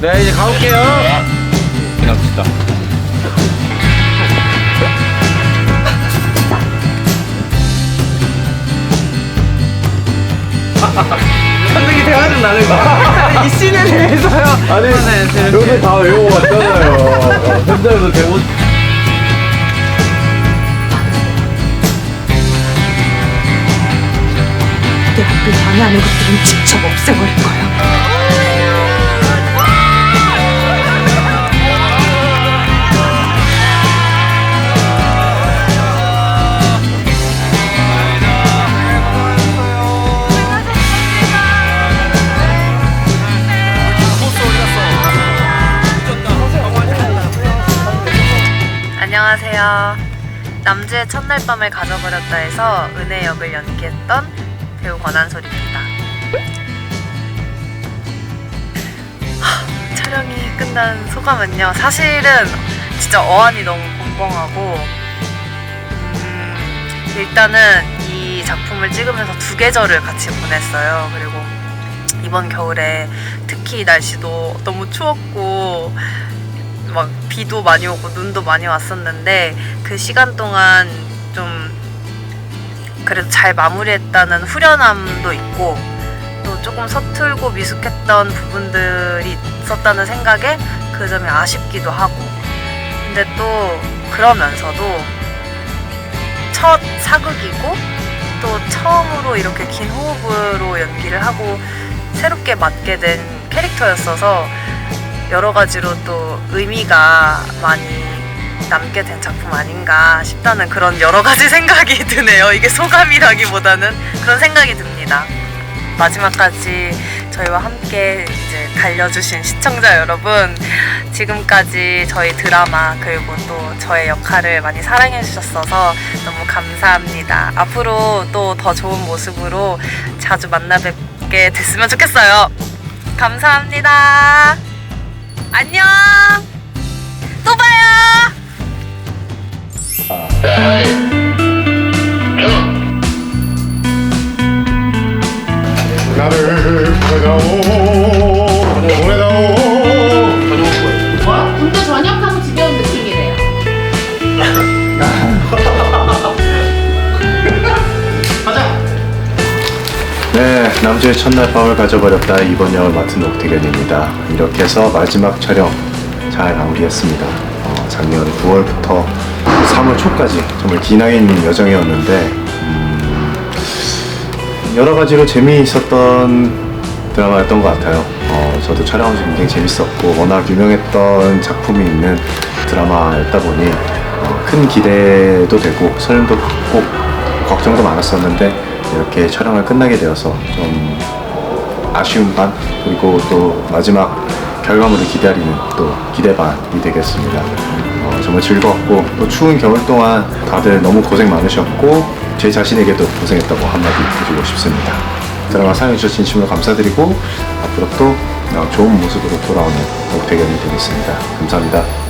네 이제 가볼게요. 그냥 진짜. 선생님 대화 좀 나눌까? 이 씬에 대해서요. 아니 여기 다 외워왔잖아요. 현장에서 배우. 앞을 방해하는 것들은 직접 없애버릴 거야. 안녕하세요. 남주의 첫날 밤을 가져버렸다 해서 은혜 역을 연기했던 배우 권한솔입니다. 하, 촬영이 끝난 소감은요. 사실은 진짜 어안이 너무 벙벙하고 음, 일단은 이 작품을 찍으면서 두 계절을 같이 보냈어요. 그리고 이번 겨울에 특히 날씨도 너무 추웠고 막 비도 많이 오고 눈도 많이 왔었는데 그 시간 동안 좀 그래도 잘 마무리했다는 후련함도 있고 또 조금 서툴고 미숙했던 부분들이 있었다는 생각에 그 점이 아쉽기도 하고. 근데 또 그러면서도 첫 사극이고 또 처음으로 이렇게 긴 호흡으로 연기를 하고 새롭게 맡게 된 캐릭터였어서 여러 가지로 또 의미가 많이 남게 된 작품 아닌가 싶다는 그런 여러 가지 생각이 드네요. 이게 소감이라기보다는 그런 생각이 듭니다. 마지막까지 저희와 함께 이제 달려주신 시청자 여러분, 지금까지 저희 드라마 그리고 또 저의 역할을 많이 사랑해 주셨어서 너무 감사합니다. 앞으로 또 더 좋은 모습으로 자주 만나 뵙게 됐으면 좋겠어요. 감사합니다. 안녕. 나를 보내다오 보내다오 군대 전역하고 집에 온 느낌이래요. 네, 남주의 첫날 밤을 가져버렸다 이번 역을 맡은 옥태견입니다. 이렇게 해서 마지막 촬영 잘 마무리했습니다. 어, 작년 9월부터 3월 초까지 정말 기나긴 여정이었는데 음, 여러 가지로 재미있었던 드라마였던 것 같아요. 어, 저도 촬영하면서 굉장히 재밌었고 워낙 유명했던 작품이 있는 드라마였다 보니 어, 큰 기대도 되고 설렘도 꼭 걱정도 많았었는데 이렇게 촬영을 끝나게 되어서 좀 아쉬운 반 그리고 또 마지막 결과물을 기다리는 또 기대 반이 되겠습니다. 어, 정말 즐거웠고 또 추운 겨울 동안 다들 너무 고생 많으셨고 제 자신에게도 고생했다고 한마디 해주고 싶습니다. 드라마 사랑해주셔서 진심으로 감사드리고 앞으로 또 어, 좋은 모습으로 돌아오는 옥태견이 되겠습니다. 감사합니다.